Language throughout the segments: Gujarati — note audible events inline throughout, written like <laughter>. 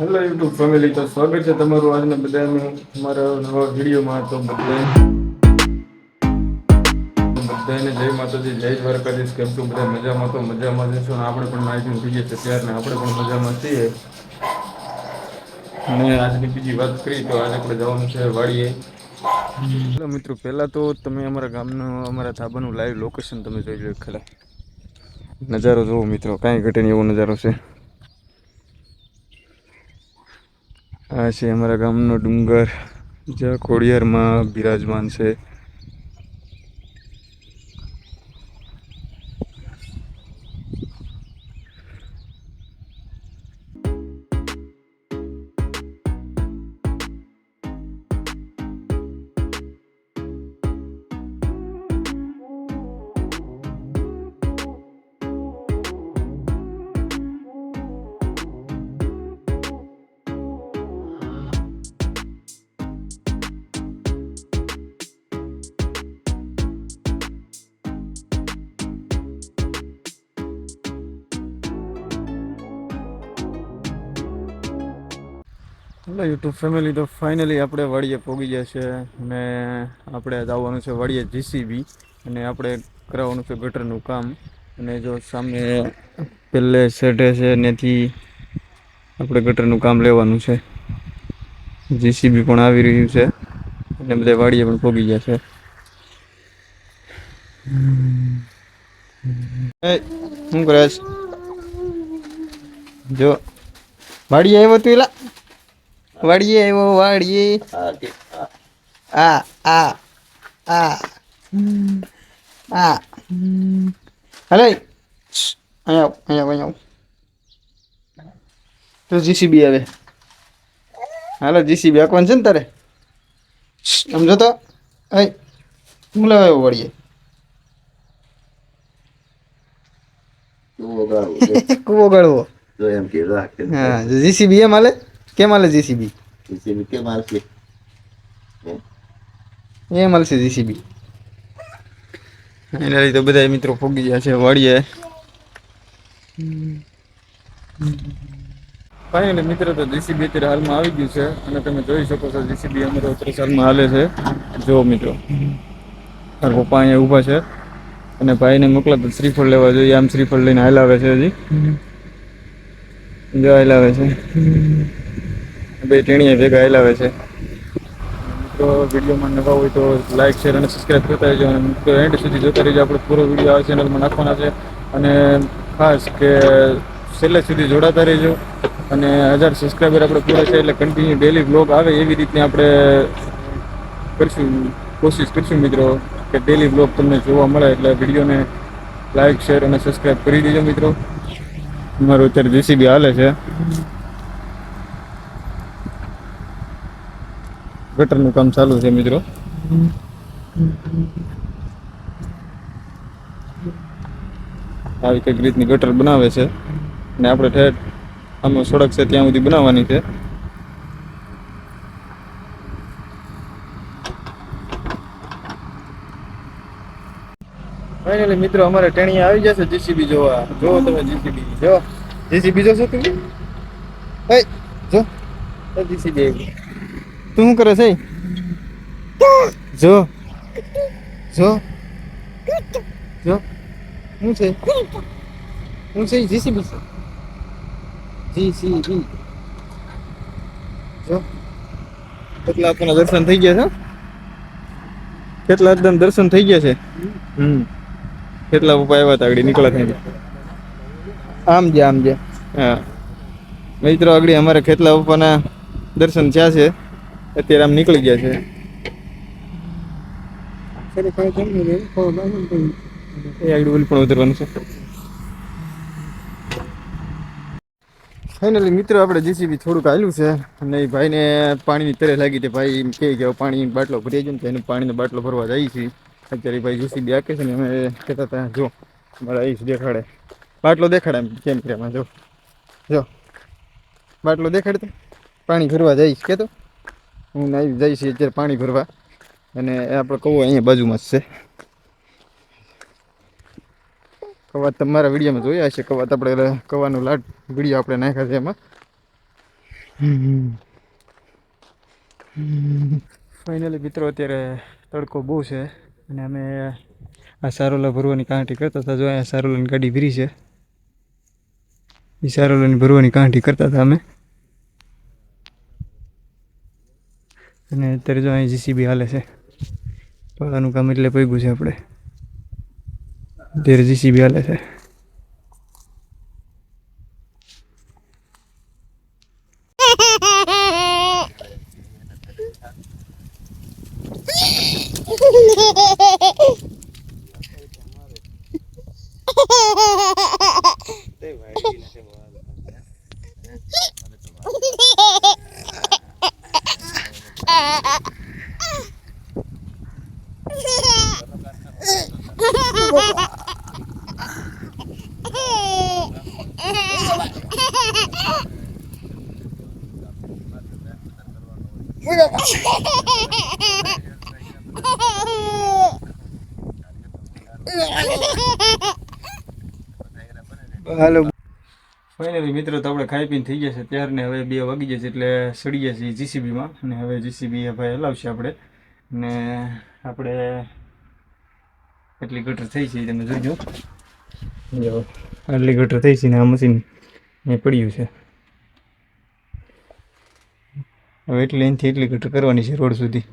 હેલો યુટ્યુબ ફેમિલી તો સ્વાગત છે તમારું આજના બધાનું અમારા નવા વિડીયોમાં. તો બધા બધાને જય માતાજી, જય દ્વારકાધીશ. કેમ છો? બધા મજામાં? તો મજામાં જશો અને આપણે પણ માહિતી થઈ ત્યારે ને આપણે પણ મજામાં છીએ. અને આજની બીજી વાત કરી તો આજે આપણે જવાનું છે વાડીએ. હેલો મિત્રો, પહેલાં તો તમે અમારા ગામનું, અમારા ધાબાનું લાઈવ લોકેશન તમે જોઈ લો ખરા નજારો જોવો મિત્રો, કાંઈ ઘટે એવો નજારો છે. આ છે અમારા ગામનો ડુંગર જ્યાં ખોડિયારમાં બિરાજમાન છે. હેલો યુટ્યુબ ફેમિલી તો ફાઇનલી આપણે વાડીએ પોગી ગયા છે અને આપણે જવાનું છે વાડીએ જીસીબી અને આપણે કરાવવાનું છે ગટરનું કામ. અને જો સામે પેલે સેટે છે ત્યાંથી આપણે ગટરનું કામ લેવાનું છે. જીસીબી પણ આવી રહ્યું છે અને બધા વાડીએ પણ પહોંચી ગયા છે. શું કરે જો, વાડીએ આવ્યો તું એલા? વાડીએ એવો વાડીએ. આ આ આ. આ. હલે. અહીંયા અહીંયા અહીંયા તો જીસીબી આવે. હાલો જીસીબી આંકવાનું છે ને તારે? સમજો તો એ હું લેવા આવ્યો વળીએ કૂવો ગાળવો. <laughs> જીસીબી એમ હાલે? કેમ હાલે જીસીબી જીસીબી કેમ આવશે એમ હાલશે જીસીબી એના લીધે બધા મિત્રો ફોગી ગયા છે વાડીએ ફાઇનલી મિત્રો તો જીસીબી અત્યારે હાલમાં આવી ગયું છે અને તમે જોઈ શકો છો જીસીબી અમારો અત્યારે હાલમાં હાલે છે. જો મિત્રો. મારા પપ્પા અહીંયા ઊભા છે અને ભાઈને મોકલા તો શ્રીફળ લેવા જોઈએ આમ શ્રીફળ લઈને હાલાવે છે હજી. જો હાલાવે છે. બે ટેણીએ ભેગા હાલાવે છે. મિત્રો વિડીયોમાં નવા હોય તો લાઇક શેર અને સબસ્ક્રાઈબ કરતા રહેજો. અને મિત્રો એન્ડ સુધી જોતા રહેજો. આપણો પૂરો વીડિયો આ ચેનલમાં નાખવાના છે. અને ખાસ કે છેલ્લે સુધી જોડાતા રહેજો. અને હજાર સબસ્ક્રાઈબર આપણે પૂરા છે એટલે કન્ટિન્યુ ડેલી બ્લોગ આવે એવી રીતની આપણે કરીશું કોશિશ કરીશું મિત્રો કે ડેલી બ્લોગ તમને જોવા મળે એટલે વિડીયોને લાઇક શેર અને સબસ્ક્રાઈબ કરી દેજો મિત્રો. મારું અત્યારે જેસીબી હાલે છે. ગટરનું કામ ચાલુ છે મિત્રો. આવી કંઈક રીતની ગટર બનાવે છે. અને આપણે ઠેઠ આમાં સડક છે ત્યાં સુધી બનાવવાની છે. ફાઇનલી મિત્રો, અમારે ટેણીયા આવી જશે જીસીબી જોવા. જો તમે જીસીબી જો જીસીબી જોશો તમે? જો. જીસીબી આવી. તું શું કરે છે? જો. જો. જો. શું છે? શું છે? જીસીબી છે. જીસીબી. જો. કેટલા આપણને દર્શન થઈ ગયા છે? કેટલા એકદમ દર્શન થઈ ગયા છે? હમ. કેટલા પપ્પા આવ્યા હતા આગળ, નીકળ્યા થઈ આમ જે આમ જે હા. મિત્રો, આગળ અમારે કેટલા પપ્પાના દર્શન થયા છે? અત્યારે આમ નીકળી ગયા છે. એ આગળ ઓલી પણ ઉતરવાનું છે. ફાઇનલી મિત્રો આપણે જીસીબી થોડુંક આવેલું છે અને એ ભાઈને પાણીની તરે લાગી કે ભાઈ એમ કહે કે બાટલો ભરી જાય ને તો એને પાણીનો બાટલો ભરવા જઈએ છીએ અત્યારે ભાઈ જીસીબી આકે છે ને અમે કહેતા હતા જો મારા આવીશ દેખાડે. બાટલો દેખાડે એમ કેમ કર્યામાં જો જો. બાટલો દેખાડતો? પાણી ભરવા જઈશ કે હું આવી જઈશ અત્યારે પાણી ભરવા. અને આપણે કૌવા અહીંયા બાજુમાં જ છે. કવાત તમારા વિડીયોમાં જોયા હશે, કવાત આપણે કવાનું લાટ વીડિયો આપણે નાખ્યા છે એમાં. ફાઇનલી મિત્રો, અત્યારે તડકો બહુ છે. અને અમે આ સારોલા ભરવાની કાંઠી કરતા હતા. જો અહીંયા સારોલાની ગાડી ભરી છે. એ સારોલાની ભરવાની કાંઠી કરતા હતા અમે. અને અત્યારે જો અહીં જીસીબી હાલે છે. પાડાનું કામ એટલે પગ્યું છે આપણે. અત્યારે જીસીબી હાલે છે. હાલો. ફાઇનલી મિત્રો, તો આપણે ખાઈ પીને થઈ છે ત્યારને હવે બે વાગી જશે એટલે સડી જશે જીસીબીમાં અને હવે જીસીબી ભાઈ હલાવશે આપણે. ને આપણે એટલી ગટર થઈ છે તમે જોજો. આટલી ગટર થઈ છે ને આ મશીન એ પડ્યું છે. હવે એટલી અહીંથી એટલી ગટર કરવાની છે રોડ સુધી.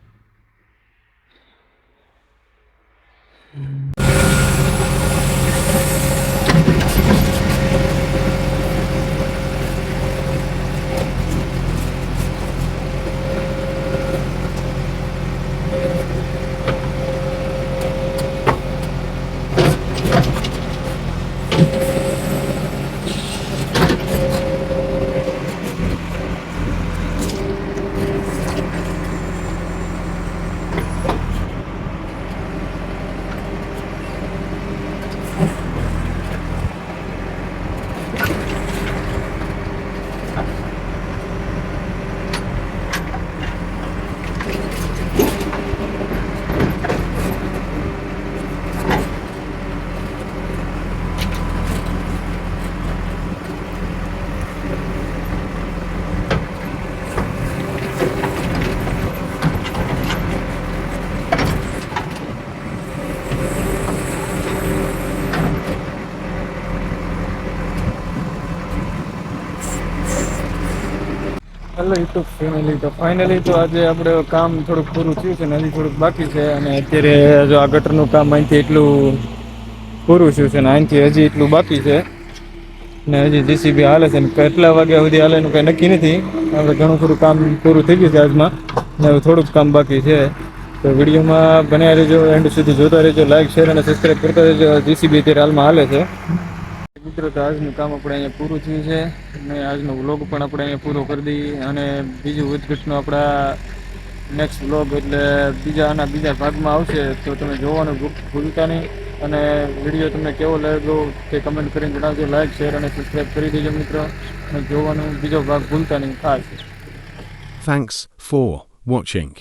Hello YouTube family તો ફાઇનલી તો આજે આપણે કામ થોડુંક પૂરું થયું છે ને હજી થોડુંક બાકી છે અને અત્યારે જો આ ગટરનું કામ અહીંથી એટલું પૂરું થયું છે ને અહીંથી હજી એટલું બાકી છે ને હજી જીસીબી હાલે છે ને કેટલા વાગ્યા સુધી હાલે એનું કંઈ નક્કી નથી. હવે ઘણું થોડું કામ પૂરું થઈ ગયું છે આજમાં ને હવે થોડુંક કામ બાકી છે. તો વિડીયોમાં બન્યા રહેજો એન્ડ સુધી જોતા રહેજો લાઈક શેર અને સબસ્ક્રાઈબ કરતા રહેજો. જીસીબી અત્યારે હાલમાં હાલે છે. મિત્રો, તો આજનું કામ આપણે અહીંયા પૂરું થયું છે અને આજનો વ્લોગ પણ આપણે અહીંયા પૂરો કરી દઈએ અને બીજું ઉદ્ઘટનું આપણા નેક્સ્ટ વ્લોગ એટલે બીજા આના બીજા ભાગમાં આવશે, તો તમે જોવાનું ભૂલતા નહીં. અને વીડિયો તમને કેવો લાગ્યો તે કમેન્ટ કરીને જણાવજો. લાઈક શેર અને સબસ્ક્રાઈબ કરી દેજો મિત્રો. અને જોવાનું બીજો ભાગ ભૂલતા નહીં. ખાસ થેન્ક્સ ફોર watching.